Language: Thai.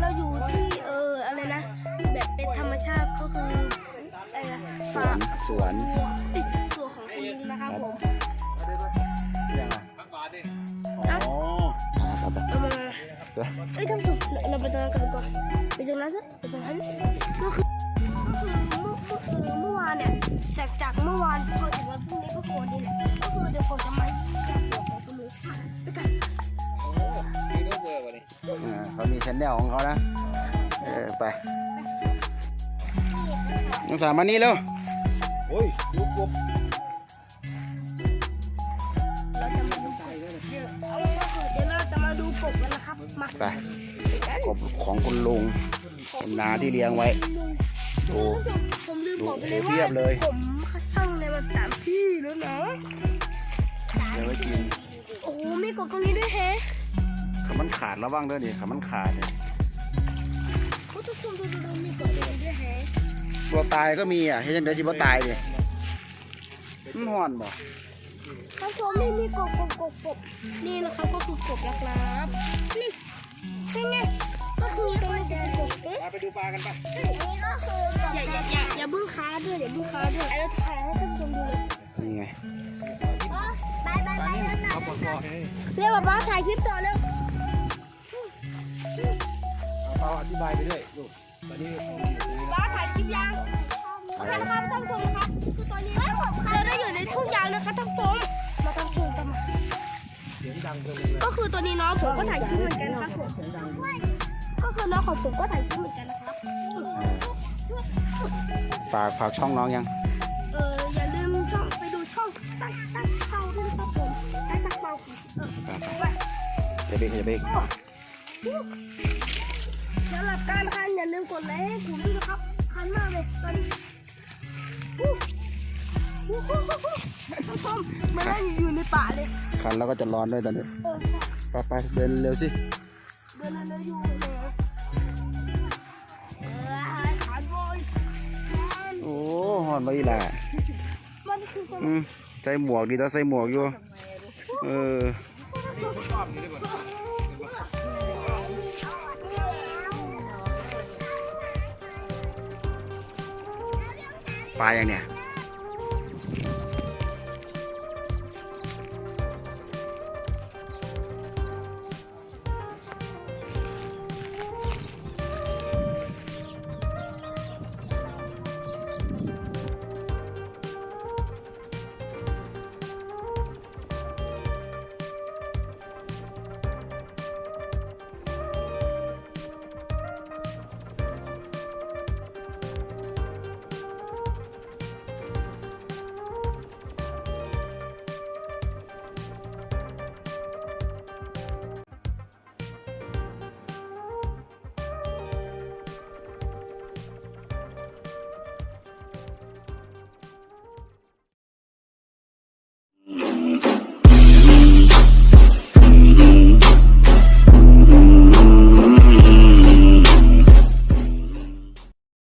เราอยู่ที่เอออะไรนะ แบบเป็นธรรมชาติก็คืออะไรนะสวนสวนติดสวนของคุณนะครับผมอ๋อไปไปเอามาเอ้ยท่านผู้ชมเราไปตรงนั้นกันกว่าไปตรงนั้นสิไปตรงนั้นก็คือก็คือเมื่อวานเนี่ยแตกจากเมื่อวานพอถึงวันพรุ่งนี้ก็โกรธนี่แหละก็คือเดี๋ยวผมจะมาาเขามีชแนลของเขานะ เออไปน้องสามมานี่เร็วโอ้ยรูปกบเราจะมาดูกบเดี๋ยวเอาก็คือเดี๋ยวเราจะมาดูกบกันนะครับ มาไปกบของคุณลุงเป็นนาที่เลี้ยงไว้ดู ผมลืมดูบอกไปเลยเพียว่าบเลย ผมช่างในมาสามที่แล้วนะเดี๋ยวไว้กิน โอ้โหมีกบตรงนี้ด้วยแฮะ ขามันขาดระวังเด้อดิขามันขาดเนี่ยโอ้ทุกคนดูดูดูมีกบตรงนี้ด้วยแฮะตัวตายก็มีอะให้ยังเดี๋ยวสิบ่ตายดิมันห่อนบ่ท่านผู้ชมนี่มีกบกบกบกบนี่นะครับก็คือกบนะครับนี่เป็นไงก็คือตรงนี้จะเป็นกบเอ๊ะไปดูปลากันปะนี่ก็คือกบอย่าอย่าอย่าอย่าเพิ่งค้าด้วยอย่าเพิ่งค้าด้วยไอ้เราถ่ายให้ท่านผู้ชมดูเลยนี่ไงบายบายบายเอาปลดคอเรียกว่าป้าถ่ายคลิปต่อเร็ว เอาอธิบายไปด้วยลูกตอนนี้ป้าถ่ายคลิปยังโอเคนะครับท่านผู้ชมครับคือตอนนี้เราได้อยู่ในทุ่งยางนะคะท่านผู้ชมมาท่านผู้ชมกันมาเสียงดังเกินเลยก็คือตัวนี้น้องผมก็ถ่ายคลิปเหมือนกันนะครับผมก็คือน้องของผมก็ถ่ายคลิปเหมือนกันนะครับฝากฝากช่องน้องยัง เอออย่าลืมช่องไปดูช่องตั้งตั้งเป้าด้วยนะครับผมตั้งตั้งเป้าเออไปไปไป อย่าเบรกอย่าเบรก สำหรับการคันอย่าลืมกดไลค์ให้ผมด้วยนะครับคันมากเลยตอนนี้วู้วู้ฮู้ฮู้ฮู้ท่านผู้ชมมันนั่งอยู่ในป่าเลยคันแล้วก็จะร้อนด้วยตอนนี้เออใช่ไปไปเดินเร็วสิเดินเร็วๆอยู่เลยเออขาดบอยโอ้หอนไปอีหล่ะมันคือสอืมใส่หมวกดีต้องใส่หมวกอยู่เออ ปลาอย่างเนี้ย